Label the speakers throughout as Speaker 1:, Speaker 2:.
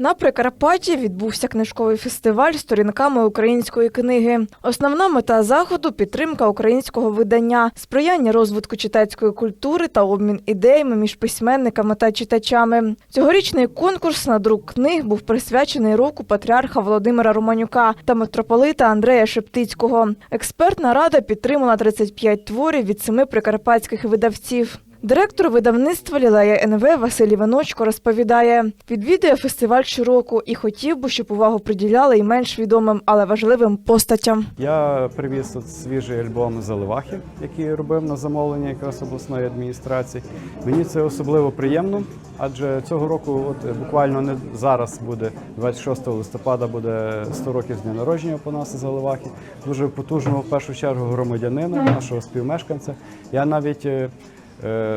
Speaker 1: На Прикарпатті відбувся книжковий фестиваль сторінками української книги. Основна мета заходу підтримка українського видання, сприяння розвитку читацької культури та обмін ідеями між письменниками та читачами. Цьогорічний конкурс на друк книг був присвячений року патріарха Володимира Романюка та митрополита Андрея Шептицького. Експертна рада підтримала 35 творів від семи прикарпатських видавців. Директор видавництва Лілея НВ Василь Іваночко розповідає, відвідує фестиваль щороку і хотів би, щоб увагу приділяли й менш відомим, але важливим постатям.
Speaker 2: Я привіз тут свіжий альбом Заливахи, який робив на замовлення якраз обласної адміністрації. Мені це особливо приємно, адже цього року, от буквально не зараз буде 26 листопада, буде 100 років з дня народження Панаса Заливахи, дуже потужного в першу чергу громадянина, нашого співмешканця. Я навіть е,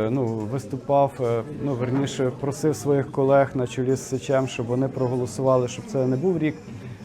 Speaker 2: ну, виступав, е, ну верніше просив своїх колег на чолі з Сичем, щоб вони проголосували, щоб це не був рік. е,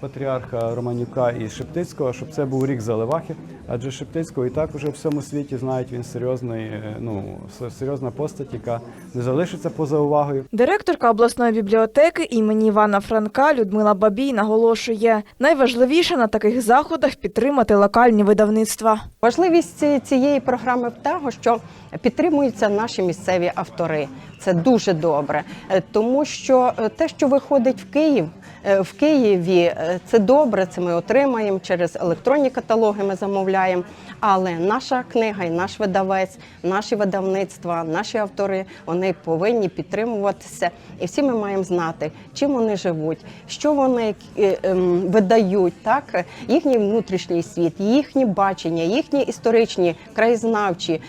Speaker 2: патріарха Романюка і Шептицького, щоб це був рік Заливахи, адже Шептицького і так уже в всьому світі знають він серйозний, е, ну серйозна постать, яка не залишиться поза увагою.
Speaker 1: Директорка обласної бібліотеки імені Івана Франка Людмила Бабій наголошує, найважливіше на таких заходах підтримати локальні видавництва.
Speaker 3: Важливість ці- цієї програми в того, що підтримуються наші місцеві автори. Це дуже добре, Е, тому що е, те, що виходить в Київ. Е, В Києві е, це добре, це ми отримаємо через електронні каталоги. Ми замовляємо. Але наша книга і наш видавець, наші видавництва, наші автори вони повинні підтримуватися. І всі ми маємо знати, чим вони живуть, що вони е, ем, видають, так їхній внутрішній світ, їхні бачення, їхні історичні, краєзнавчі,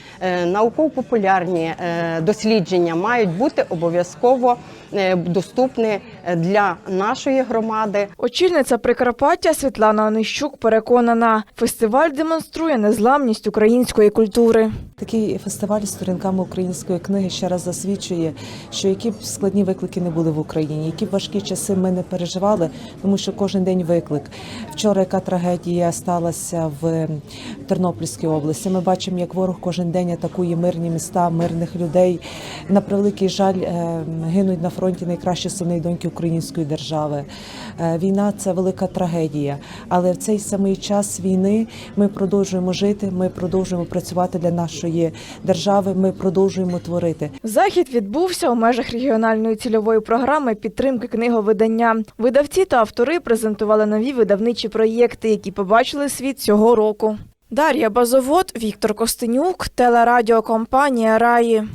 Speaker 3: науково-популярні дослідження мають бути обов'язково доступні для нашої громади,
Speaker 1: Очільниця Прикарпаття Світлана Онищук переконана, фестиваль демонструє незламність української культури.
Speaker 4: Такий фестиваль сторінками української книги ще раз засвідчує, що які б складні виклики не були в Україні, які б важкі часи ми не переживали, тому що кожен день виклик. Вчора яка трагедія сталася в Тернопільській області. Ми бачимо, як ворог кожен день атакує мирні міста, мирних людей. На превеликий жаль, е, гинуть на фронті найкращі сини і доньки української держави. Е, Війна це велика трагедія, але в цей самий час війни ми продовжуємо жити. Ми продовжуємо працювати для нашої держави. Ми продовжуємо творити.
Speaker 1: Захід відбувся у межах регіональної цільової програми підтримки книговидання. Видавці та автори презентували нові видавничі проєкти, які побачили світ цього року. Дар'я Базовод, Віктор Костенюк, телерадіокомпанія Раї.